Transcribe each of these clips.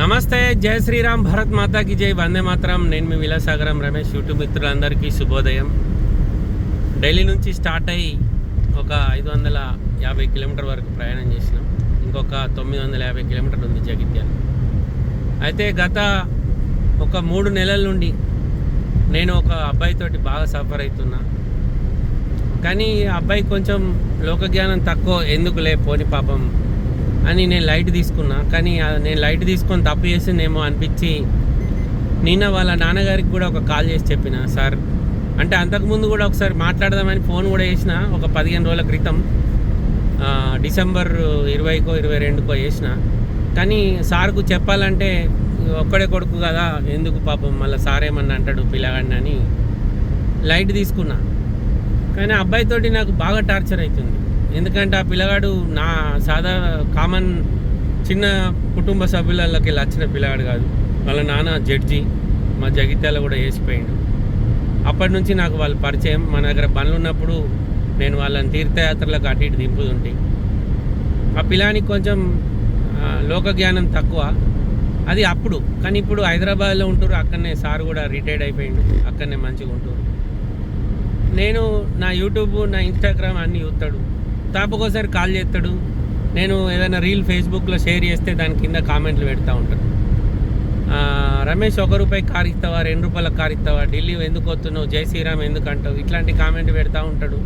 నమస్తే జయ శ్రీరామ్ భరత్ మాతాకి జై వందే మాత్రం. నేను మీ విలాసాగరం రమేష్ యూట్యూబ్ మిత్రులందరికీ శుభోదయం. ఢిల్లీ నుంచి స్టార్ట్ అయ్యి ఒక ఐదు వందల యాభై కిలోమీటర్ వరకు ప్రయాణం చేసినాం. ఇంకొక తొమ్మిది వందల యాభై కిలోమీటర్లు ఉంది జగిత్యాల. అయితే గత ఒక మూడు నెలల నుండి నేను ఒక అబ్బాయితోటి బాగా సఫర్ అవుతున్నా కానీ ఆ అబ్బాయి కొంచెం లోకజ్ఞానం తక్కువ ఎందుకులే పోని పాపం. అని నేను లైట్ తీసుకున్నా కానీ నేను లైట్ తీసుకొని తప్పు చేసిందేమో అనిపించి నిన్న వాళ్ళ నాన్నగారికి కూడా ఒక కాల్ చేసి చెప్పిన సార్ అంటే అంతకుముందు కూడా ఒకసారి మాట్లాడదామని ఫోన్ కూడా చేసిన ఒక పదిహేను రోజుల క్రితం డిసెంబర్ ఇరవైకో ఇరవై రెండుకో చేసిన. కానీ సార్కు చెప్పాలంటే ఒక్కడే కొడుకు కదా ఎందుకు పాపం మళ్ళీ సార్ ఏమన్నా అంటాడు పిల్లగాడిని అని లైట్ తీసుకున్నా. కానీ అబ్బాయితోటి నాకు బాగా టార్చర్ అవుతుంది ఎందుకంటే ఆ పిల్లగాడు నా సాదా కామన్ చిన్న కుటుంబ సభ్యులకి వచ్చిన పిల్లగాడు కాదు. వాళ్ళ నాన్న జడ్జి మా జగిత్యాల కూడా వేసిపోయిండు. అప్పటి నుంచి నాకు వాళ్ళ పరిచయం మన దగ్గర పనులు ఉన్నప్పుడు నేను వాళ్ళని తీర్థయాత్రలకు అటు ఇటు దింపుతుంటే ఆ పిల్లానికి కొంచెం లోక జ్ఞానం తక్కువ. అది అప్పుడు కానీ ఇప్పుడు హైదరాబాద్లో ఉంటారు అక్కడనే సార్ కూడా రిటైర్డ్ అయిపోయిండు అక్కడనే మంచిగా ఉంటారు నేను నా యూట్యూబ్ నా ఇన్స్టాగ్రామ్ అన్నీ చూస్తాడు తాపకోసారి కాల్ చేస్తాడు. నేను ఏదైనా రీల్ ఫేస్బుక్లో షేర్ చేస్తే దాని కింద కామెంట్లు పెడతా ఉంటాడు రమేష్ ఒక రూపాయి కార్ ఇస్తావా? రెండు రూపాయల కార్ ఇస్తావా? ఢిల్లీ ఎందుకు వస్తున్నావు? జై శ్రీరామ్ ఎందుకు అంటావు? ఇట్లాంటి కామెంట్ పెడతా ఉంటాడు.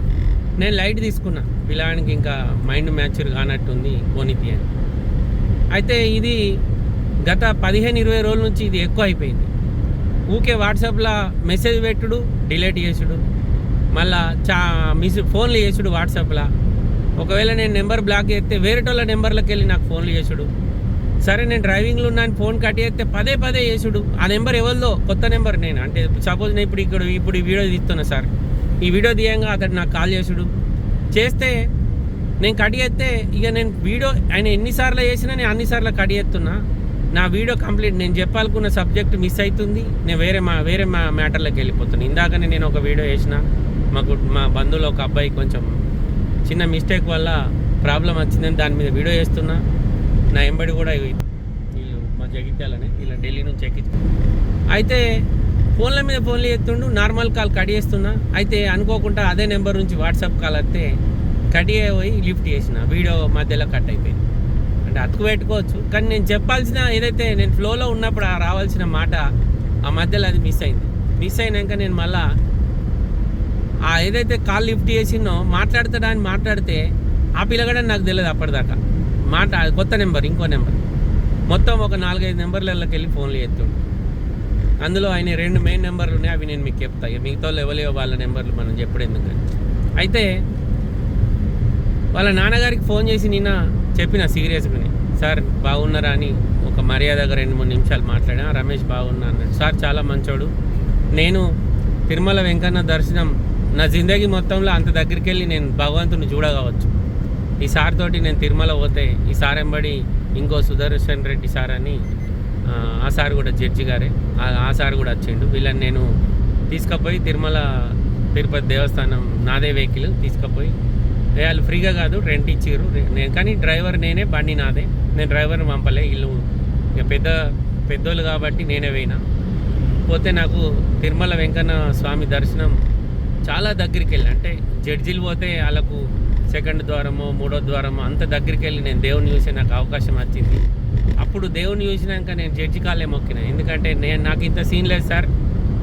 నేను లైట్ తీసుకున్నా. పిల్లానికి ఇంకా మైండ్ మ్యాచ్యూర్ కానట్టుంది పోనీతి అని. అయితే ఇది గత పదిహేను ఇరవై రోజుల నుంచి ఇది ఎక్కువ అయిపోయింది. ఊకే వాట్సాప్లో మెసేజ్ పెట్టుడు డిలీట్ చేసుడు. మళ్ళా చా మిస్ ఫోన్లు చేసుడు వాట్సాప్లో. ఒకవేళ నేను నెంబర్ బ్లాక్ చేస్తే వేరేటోళ్ళ నెంబర్లకు వెళ్ళి నాకు ఫోన్లు చేసుడు. సరే నేను డ్రైవింగ్లో ఉన్నాను ఫోన్ కట్ చేస్తే పదే పదే చేసుడు. ఆ నెంబర్ ఎవరిదో? కొత్త నెంబర్ నేను. అంటే సపోజ్ నేను ఇప్పుడు ఇక్కడ ఇప్పుడు ఈ వీడియో తీస్తున్నా సార్. ఈ వీడియో తీయంగా అతడు నాకు కాల్ చేసుడు. చేస్తే నేను కట్ చేస్తే ఇక నేను వీడియో ఆయన ఎన్నిసార్లు చేసినా నేను అన్నిసార్లు కట్ చేస్తున్నా. నా వీడియో కంప్లీట్ నేను చెప్పాలనుకున్న సబ్జెక్ట్ మిస్ అవుతుంది నేను వేరే మా వేరే మా మ్యాటర్లోకి వెళ్ళిపోతున్నాను ఇందాకనే నేను ఒక వీడియో వేసిన మాకు మా బంధువులు ఒక అబ్బాయి కొంచెం చిన్న మిస్టేక్ వల్ల ప్రాబ్లం వచ్చిందని దాని మీద వీడియో చేస్తున్నా. నా ఎంబడి కూడా వీళ్ళు మా జగిత్యాలని ఇలా ఢిల్లీ నుంచి ఎక్కించు అయితే ఫోన్ల మీద ఫోన్లు ఎత్తుండు నార్మల్ కాల్ కట్ చేస్తున్నా. అయితే అనుకోకుండా అదే నెంబర్ నుంచి వాట్సాప్ కాల్ వస్తే కట్ పోయి లిఫ్ట్ చేసిన. వీడియో మధ్యలో కట్ అయిపోయింది. అంటే అతుకు పెట్టుకోవచ్చు. కానీ నేను చెప్పాల్సిన ఏదైతే నేను ఫ్లోలో ఉన్నప్పుడు రావాల్సిన మాట ఆ మధ్యలో అది మిస్ అయింది. మిస్ అయినాక నేను మళ్ళీ ఆ ఏదైతే కాల్ లిఫ్ట్ చేసినో అని మాట్లాడితే ఆ పిల్లగాడని నాకు తెలియదు అప్పటిదాకా. మాట కొత్త నెంబర్ ఇంకో నెంబర్. మొత్తం ఒక నాలుగైదు నెంబర్లకి వెళ్ళి ఫోన్లు చేస్తుండు. అందులో ఆయన రెండు మెయిన్ నెంబర్లు ఉన్నాయి అవి నేను మీకు చెప్తా. ఇక మిగతా వాళ్ళు ఎవలేవో వాళ్ళ నెంబర్లు మనం చెప్పడం ఎందుకని అయితే వాళ్ళ నాన్నగారికి ఫోన్ చేసి నిన్న చెప్పిన సీరియస్గానే సార్ బాగున్నారా అని ఒక మర్యాదగా రెండు మూడు నిమిషాలు మాట్లాడా రమేష్ బాగున్నా అన్నాడు. సార్ చాలా మంచోడు. నేను తిరుమల వెంకన్న దర్శనం నా జిందగీ మొత్తంలో అంత దగ్గరికి వెళ్ళి నేను భగవంతుని చూడగవచ్చు. ఈ సార్ తోటి నేను తిరుమల పోతే ఈ సార్ ఎంబడి ఇంకో సుదర్శన్ రెడ్డి సార్ అని ఆ, సార్ కూడా జడ్జి గారే. ఆ- సార్ కూడా వచ్చిండు. వీళ్ళని నేను తీసుకుపోయి తిరుమల తిరుపతి దేవస్థానం నాదే వెహికల్ తీసుకుపోయి వాళ్ళు ఫ్రీగా కాదు రెంట్ ఇచ్చారు నేను కానీ డ్రైవర్ నేనే బండి నాదే. నేను డ్రైవర్ని పంపలే. వీళ్ళు ఇక పెద్ద పెద్దోళ్ళు కాబట్టి నేనే పోయినా. పోతే నాకు తిరుమల వెంకన్న స్వామి దర్శనం చాలా దగ్గరికి వెళ్ళి అంటే జడ్జిలు పోతే వాళ్ళకు సెకండ్ ద్వారమో మూడో ద్వారమో అంత దగ్గరికి వెళ్ళి నేను దేవుని చూసే నాకు అవకాశం వచ్చింది. అప్పుడు దేవుని చూసినాక నేను జడ్జి కాలే మొక్కిన. ఎందుకంటే నేను నాకు ఇంత సీన్ లేదు సార్.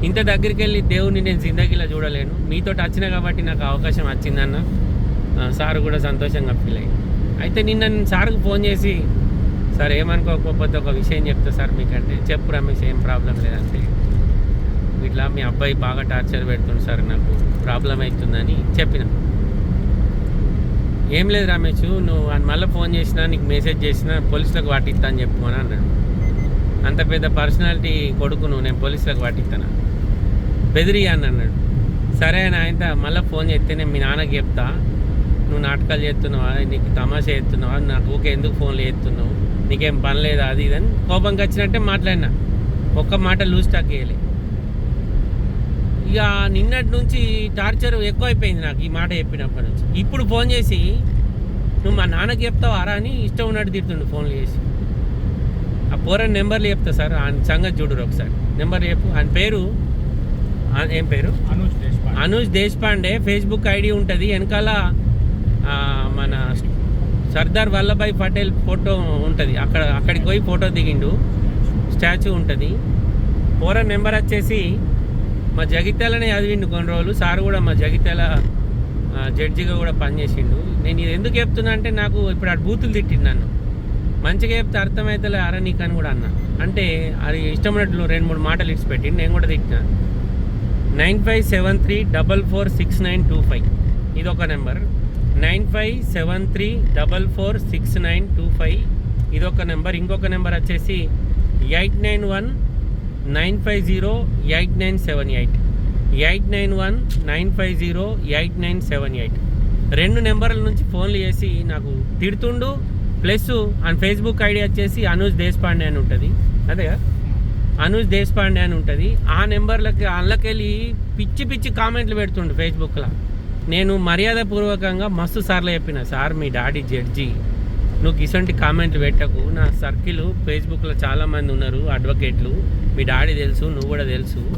ఇంత దగ్గరికి వెళ్ళి దేవుని నేను జిందగీలో చూడలేను. మీతో వచ్చిన కాబట్టి నాకు అవకాశం వచ్చిందన్న ఆ, సార్ కూడా సంతోషంగా ఫీల్ అయ్యి అయితే నిన్న నేను సార్కు ఫోన్ చేసి సార్ ఏమనుకోకపోతే ఒక విషయం చెప్తా సార్ మీకంటే. చెప్పు రమేష్ ఏం ప్రాబ్లం లేదంటే. ఇట్లా మీ అబ్బాయి బాగా టార్చర్ పెడుతుంది సార్ నాకు ప్రాబ్లం అవుతుందని చెప్పిన. ఏం లేదు రమేష్ నువ్వు అని మళ్ళీ ఫోన్ చేసినా నీకు మెసేజ్ చేసినా పోలీసులకు పట్టిస్తా అని చెప్పు అని అన్నాడు. అంత పెద్ద పర్సనాలిటీ కొడుకు నువ్వు నేను పోలీసులకు పట్టిస్తానా బెదిరి అని అన్నాడు. సరే అని ఆయన మళ్ళీ ఫోన్ చేస్తే నేను మీ నాన్నకి చెప్తా. నువ్వు నాటకాలు చేస్తున్నావా? నీకు తమాషా చేస్తున్నావా? నాకు ఊకే ఎందుకు ఫోన్లు చేస్తున్నావు? నీకేం పని లేదు? అది ఇది అని కోపంకి వచ్చినట్టే మాట్లాడినా. ఒక్క మాట లూజ్ టాక్ వేయలే ఇక నిన్నటి నుంచి టార్చర్ ఎక్కువైపోయింది నాకు ఈ మాట చెప్పినప్పటి నుంచి. ఇప్పుడు ఫోన్ చేసి నువ్వు మా నాన్నకి చెప్తావు అరా అని ఇష్టం ఉన్నట్టు తిడుతుండు ఫోన్లు చేసి. ఆ పోరని నెంబర్లు చెప్తా సార్ ఆయన సంగతి చూడరు ఒకసారి. నెంబర్ చెప్పు. ఆయన పేరు? ఏం పేరు? అనుజ్ దేశ్పాండే. అనుజ్ దేశపాండే. ఫేస్బుక్ ఐడి ఉంటుంది. వెనకాల మన సర్దార్ వల్లభాయ్ పటేల్ ఫోటో ఉంటుంది. అక్కడ అక్కడికి పోయి ఫోటో దిగిండు. స్టాచ్యూ ఉంటుంది. పోర నెంబర్ వచ్చేసి మా జగిత్యాలనే చదివిండు కొన్ని రోజులు. సార్ కూడా మా జగిత్యాల జడ్జిగా కూడా పనిచేసిండు. నేను ఇది ఎందుకు చెప్తున్నా అంటే నాకు ఇప్పుడు అటు బూతులు తిట్టిండు నన్ను. మంచిగా చెప్తే అర్థమవుతలే అర నీకు అని కూడా అన్నా. అంటే అది ఇష్టమైనట్లు రెండు మూడు మాటలు ఇచ్చి పెట్టి నేను కూడా తిట్టినా. Nine five seven three double four six nine two five. ఇది ఒక number. Nine five seven three double four six nine two five. ఇది ఒక నెంబర్. ఇంకొక నెంబర్ వచ్చేసి eight nine one nine five zero eight nine seven eight. Eight nine one nine five zero eight nine seven eight. రెండు నెంబర్ల నుంచి ఫోన్లు చేసి నాకు తిడుతుండు. ప్లస్ ఆయన ఫేస్బుక్ ఐడి వచ్చేసి అనుజ్ దేశపాండే అని ఉంటుంది. అదే అనుజ్ దేశపాండే అని ఉంటుంది. ఆ నెంబర్లకి అందులోకెళ్ళి పిచ్చి పిచ్చి కామెంట్లు పెడుతుండు ఫేస్బుక్లో. నేను మర్యాదపూర్వకంగా మస్తు సార్లు చెప్పిన సార్ మీ డాడీ జడ్జి. నువ్వు ఇసంటి కామెంట్లు పెట్టకు. నా సర్కిల్ ఫేస్బుక్లో చాలామంది ఉన్నారు అడ్వకేట్లు మీ డాడీ తెలుసు నువ్వు కూడా తెలుసు.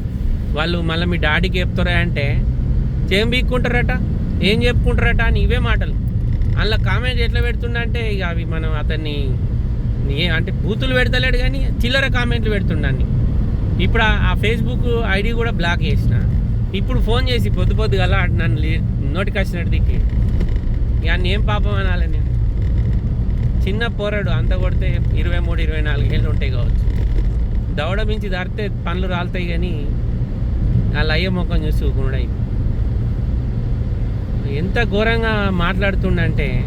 వాళ్ళు మళ్ళీ మీ డాడీకి చెప్తారా అంటే చేం బీక్కుంటారట? ఏం చెప్పుకుంటారట? అని ఇవే మాటలు. అందులో కామెంట్ ఎట్లా పెడుతుండంటే ఇక అవి మనం అతన్ని అంటే బూతులు పెడతలేడు కానీ చిల్లర కామెంట్లు పెడుతుండన్ని. ఇప్పుడు ఆ- ఫేస్బుక్ ఐడి కూడా బ్లాక్ చేసిన. ఇప్పుడు ఫోన్ చేసి పొద్దు పొద్దుగల నన్ను నోటికి వచ్చినట్టు దిక్కి. ఇక అన్ని ఏం పాపం అనాలని? చిన్న పోరాడు అంత కొడితే ఇరవై మూడు ఇరవై నాలుగేళ్ళు ఉంటాయి కావచ్చు. దవడ మించి దారితే పనులు రాలుతాయి కానీ వాళ్ళ అయ్య ముఖం చూసి ఊరుకునుడు ఎంత ఘోరంగా మాట్లాడుతుండంటే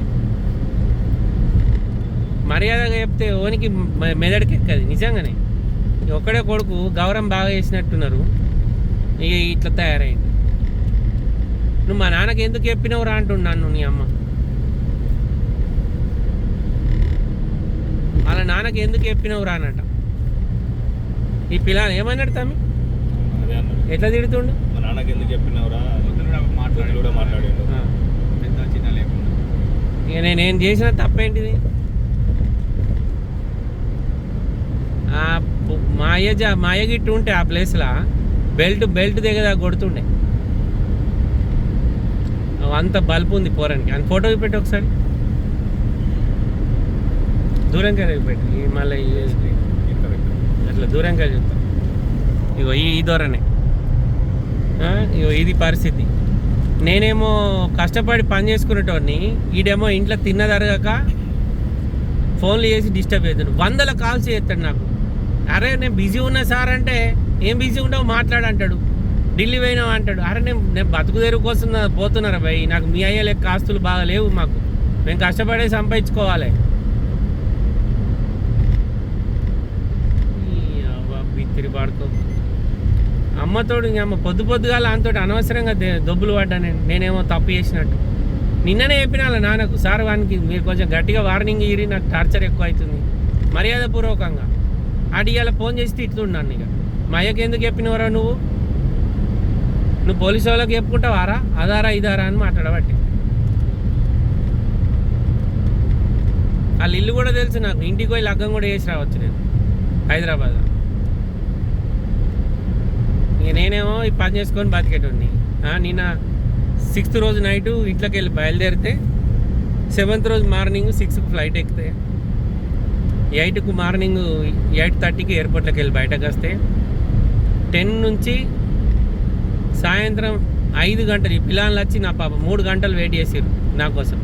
మర్యాదగా చెప్తే ఓనికి మె- మెదడుకి ఎక్కది నిజంగానే. ఒక్కడే కొడుకు గౌరవం బాగా చేసినట్టున్నారు. ఇక ఇట్లా తయారైంది. నువ్వు మా నాన్నకి ఎందుకు చెప్పినవురా అంటున్నాను నీ అమ్మ. వాళ్ళ నాన్నకి ఎందుకు చెప్పినవు రా అనట ఈ పిల్లలు ఏమన్నాడు తమ్మి? ఎట్లా తిడుతుండు? మా నాన్నకి ఎందుకు చెప్పినావురా మాట్లాడి కూడా మాట్లాడిండు. ఇక నేనేం చేసిన తప్పేంటిది? ఆ పు- మా అయ్య జా- మా అయ్య గిట్టు ఉంటే ఆ ప్లేస్లో బెల్ట్ బెల్ట్ దగ్గర కొడుతుండే. అంత బల్బు ఉంది పోరానికి. అని ఫోటో పెట్టి ఒకసారి. దూరంగా పెట్టి. ఈ మళ్ళీ ఈ- అట్లా దూరంగా చెప్తాం. ఇగో ఈ ఈ ధోరణే. ఇగో ఇది పరిస్థితి. నేనేమో కష్టపడి పని చేసుకునేటోడిని ఈడేమో ఇంట్లో తిన్నదరగక ఫోన్లు చేసి డిస్టర్బ్ అవుతాడు వందల కాల్స్ చేస్తాడు నాకు. అరే నేను బిజీ ఉన్నా సార్ అంటే ఏం బిజీ ఉండవు మాట్లాడంటాడు ఢిల్లీ పోయినావు అంటాడు. అరే నేను నేను బతుకు తెరువు కోసం పోతున్నారా భయ్ నాకు మీ అయ్యే లెక్క ఆస్తులు బాగా లేవు మాకు. మేము కష్టపడే సంపాదించుకోవాలి ఈ అవ్వ అమ్మతోడు ఇంక అమ్మ పొద్దు పొద్దుగాల అంతోటి అనవసరంగా దే- దొబ్బులు పడ్డా నేను నేనేమో తప్పు చేసినట్టు. నిన్ననే చెప్పిన వాళ్ళ నాన్నకు సార్ వానికి మీరు కొంచెం గట్టిగా వార్నింగ్ ఇరి నాకు టార్చర్ ఎక్కువ అవుతుంది. మర్యాదపూర్వకంగా. అడిగాల ఫోన్ చేసి తిట్టుతున్నాను ఇక. మా అయ్యకి ఎందుకు చెప్పినవరా నువ్వు? నువ్వు పోలీసు వాళ్ళకి చెప్పుకుంటావారా? అదారా ఇదారా? అని మాట్లాడబట్టి. వాళ్ళ ఇల్లు కూడా తెలుసు నాకు. ఇంటికి పోయి లగ్గం కూడా చేసి రావచ్చు నేను. హైదరాబాద్లో. నేనేమో ఈ పని చేసుకొని బతికేటోడిని. నిన్న సిక్స్త్ రోజు నైట్ ఇంట్లోకి వెళ్ళి బయలుదేరితే సెవెంత్ రోజు మార్నింగ్ సిక్స్కి ఫ్లైట్ ఎక్కితే ఎయిట్కు మార్నింగ్ ఎయిట్ థర్టీకి ఎయిర్పోర్ట్లోకి వెళ్ళి బయటకు వస్తే టెన్ నుంచి సాయంత్రం ఐదు గంటలు ఈ పిల్లలు వచ్చి నా పాప మూడు గంటలు వెయిట్ చేసారు నా కోసం.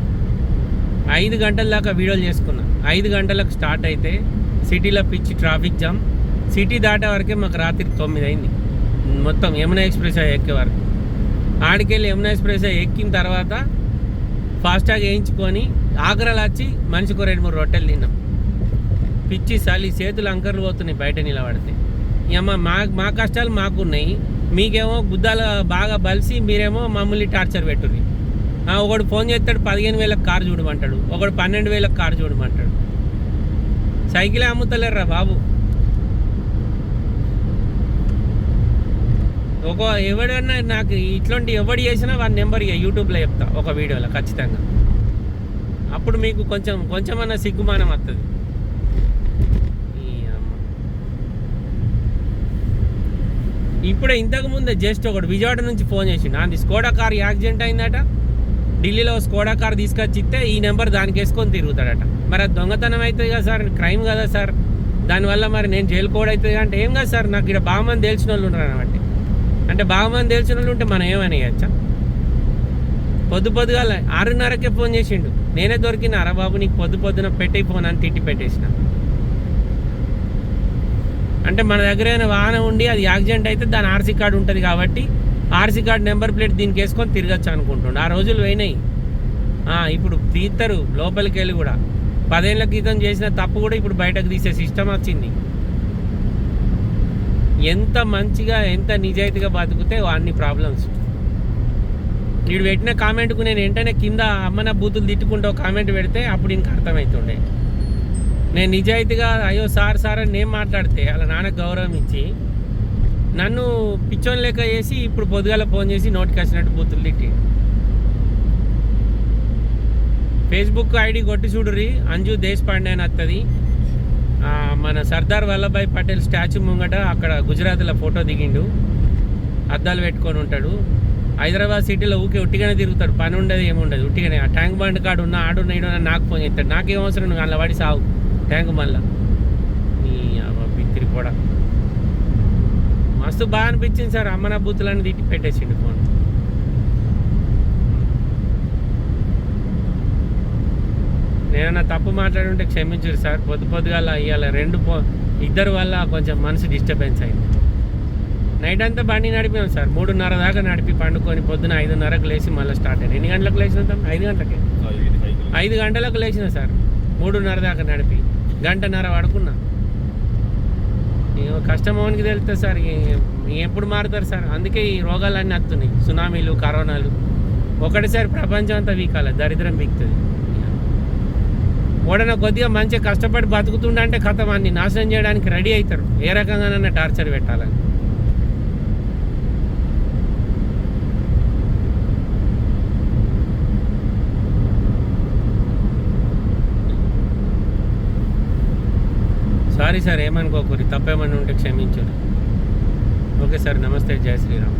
ఐదు గంటల దాకా వీడియోలు చేసుకున్నా. ఐదు గంటలకు స్టార్ట్ అయితే సిటీలో పిచ్చి ట్రాఫిక్ జామ్ సిటీ దాటే వరకే మాకు రాత్రి తొమ్మిది అయింది. మొత్తం యమునా ఎక్స్ప్రెస్ ఎక్కే వరకు. ఆడికెళ్ళి యమునా ఎక్స్ప్రెస్ ఎక్కిన తర్వాత ఫాస్టాగ్ వేయించుకొని ఆగ్రాలు వచ్చి మనిషికి రెండు మూడు రొట్టెలు తిన్నాం. పిచ్చి చలి చేతులు అంకర్లు పోతున్నాయి బయట నిలబడితే. ఇక మా మా కష్టాలు మాకున్నాయి. మీకేమో గుద్దాలు బాగా బలిసి మీరేమో మమ్మల్ని టార్చర్ పెట్టుర్రి. ఒకడు ఫోన్ చేస్తాడు పదిహేను వేలకు కారు చూడమంటాడు. ఒకడు పన్నెండు వేలకు కారు చూడమంటాడు. సైకిలే అమ్ముతలేరురా బాబు. ఒక ఎవడన్నా నాకు ఇట్లాంటి ఎవడు చేసినా వాడి నెంబర్ ఇక యూట్యూబ్లో చెప్తా ఒక వీడియోలో ఖచ్చితంగా. అప్పుడు మీకు కొంచెం కొంచెమన్నా సిగ్గుమానం వస్తుంది ఇప్పుడే ఇంతకుముందే జస్ట్ ఒకడు విజయవాడ నుంచి ఫోన్ చేసిండు. అది స్కోడా కార్ యాక్సిడెంట్ అయిందట. ఢిల్లీలో స్కోడా కార్ తీసుకొచ్చి ఇస్తే ఈ నెంబర్ దానికి వేసుకొని తిరుగుతాడట. మరి అది దొంగతనం అవుతుంది కదా సార్? క్రైమ్ కదా సార్? దానివల్ల మరి నేను జైలు కోడ్ అవుతుంది అంటే ఏం కదా సార్? నాకు ఇక్కడ బాగా మంది తెలిసిన వాళ్ళు ఉన్నారు అనమాట అంటే బాగా మంది తెలిసిన వాళ్ళు ఉంటే మనం ఏమని పొద్దు పొద్దుగా ఆరున్నరకే ఫోన్ చేసిండు. నేనే దొరికిన అరా బాబు నీకు పొద్దు పొద్దున పెట్టే ఫోన్ అని తిట్టి పెట్టేసిన. అంటే మన దగ్గర ఏమైనా వాహనం ఉండి అది యాక్సిడెంట్ అయితే దాని ఆర్సీ కార్డు ఉంటుంది కాబట్టి ఆర్సీ కార్డు నెంబర్ ప్లేట్ దీనికి వేసుకొని తిరగచ్చు అనుకుంటుండు. ఆ రోజులు పోయినాయి. ఇప్పుడు తీస్తారు లోపలికి వెళ్ళి కూడా. పదేళ్ళ క్రితం చేసిన తప్పు కూడా ఇప్పుడు బయటకు తీసే సిస్టమ్ వచ్చింది. ఎంత మంచిగా ఎంత నిజాయితీగా బతికితే అన్ని ప్రాబ్లమ్స్ వీడు పెట్టిన కామెంట్కు నేను వెంటనే కింద అమ్మన బూతులు తిట్టుకుంటూ కామెంట్ పెడితే అప్పుడు ఇంకా అర్థమవుతుండే నేను నిజాయితీగా అయ్యో సార్ సార్ అని నేను మాట్లాడితే అలా నాన్నకు గౌరవం ఇచ్చి నన్ను పిచ్చోని లెక్క చేసి ఇప్పుడు పొద్దుగాల ఫోన్ చేసి నోటికి వచ్చినట్టు బూతులు తిట్టి. ఫేస్బుక్ ఐడి కొట్టి చూడురి అంజు దేశపాండే అని వస్తుంది మన సర్దార్ వల్లభాయ్ పటేల్ స్టాచ్యూ ముంగట అక్కడ గుజరాత్లో ఫోటో దిగిండు. అద్దాలు పెట్టుకొని ఉంటాడు. హైదరాబాద్ సిటీలో ఊకే ఉట్టిగానే తిరుగుతాడు. పని ఉండదు ఏముండదు ఉట్టిగానే. ఆ ట్యాంక్ బండ్ కాడు ఉన్న ఆడున్న ఈడున్న నాకు ఫోన్ చేస్తాడు. నాకేం అవసరం? నువ్వు అందులో పడి సావు. ట్యాంక్ మళ్ళా నీ బిత్తిరి కూడా మస్తు బాగా అనిపించింది సార్. అమ్మన బూతులని తిట్టి పెట్టేసిండు ఫోన్ నేనన్నా తప్పు మాట్లాడుంటే క్షమించరు సార్. పొద్దు పొద్దుగాల ఇవాళ రెండు పో ఇద్దరు వల్ల కొంచెం మనసు డిస్టర్బెన్స్ అయింది. నైట్ అంతా బండి నడిపాం సార్. మూడున్నర దాకా నడిపి పండుకొని పొద్దున ఐదున్నరకు లేచి మళ్ళీ స్టార్ట్ అయ్యాను ఎన్ని గంటలకు లేచిన ఐదు గంటలకే? ఐదు గంటలకు లేచిన సార్. మూడున్నర దాకా నడిపి గంటన్నర పడుకున్నా. కష్టం కష్టమోనికి తెలుస్తుంది సార్. ఇక ఎప్పుడు మారుతారు సార్? అందుకే ఈ రోగాలన్నీ వస్తున్నాయి సునామీలు కరోనాలు. ఒకటిసారి ప్రపంచం అంతా వీకాలి దరిద్రం వీక్తుంది. ఓడన కొద్దిగా మంచిగా కష్టపడి బతుకుతుండంటే కథ అన్ని నాశనం చేయడానికి రెడీ అవుతారు. ఏ రకంగానైనా టార్చర్ పెట్టాలని. సారీ సార్ ఏమనుకోకూరి తప్పేమని ఉంటే క్షమించరు ఓకే సార్ నమస్తే. జై శ్రీరామ్.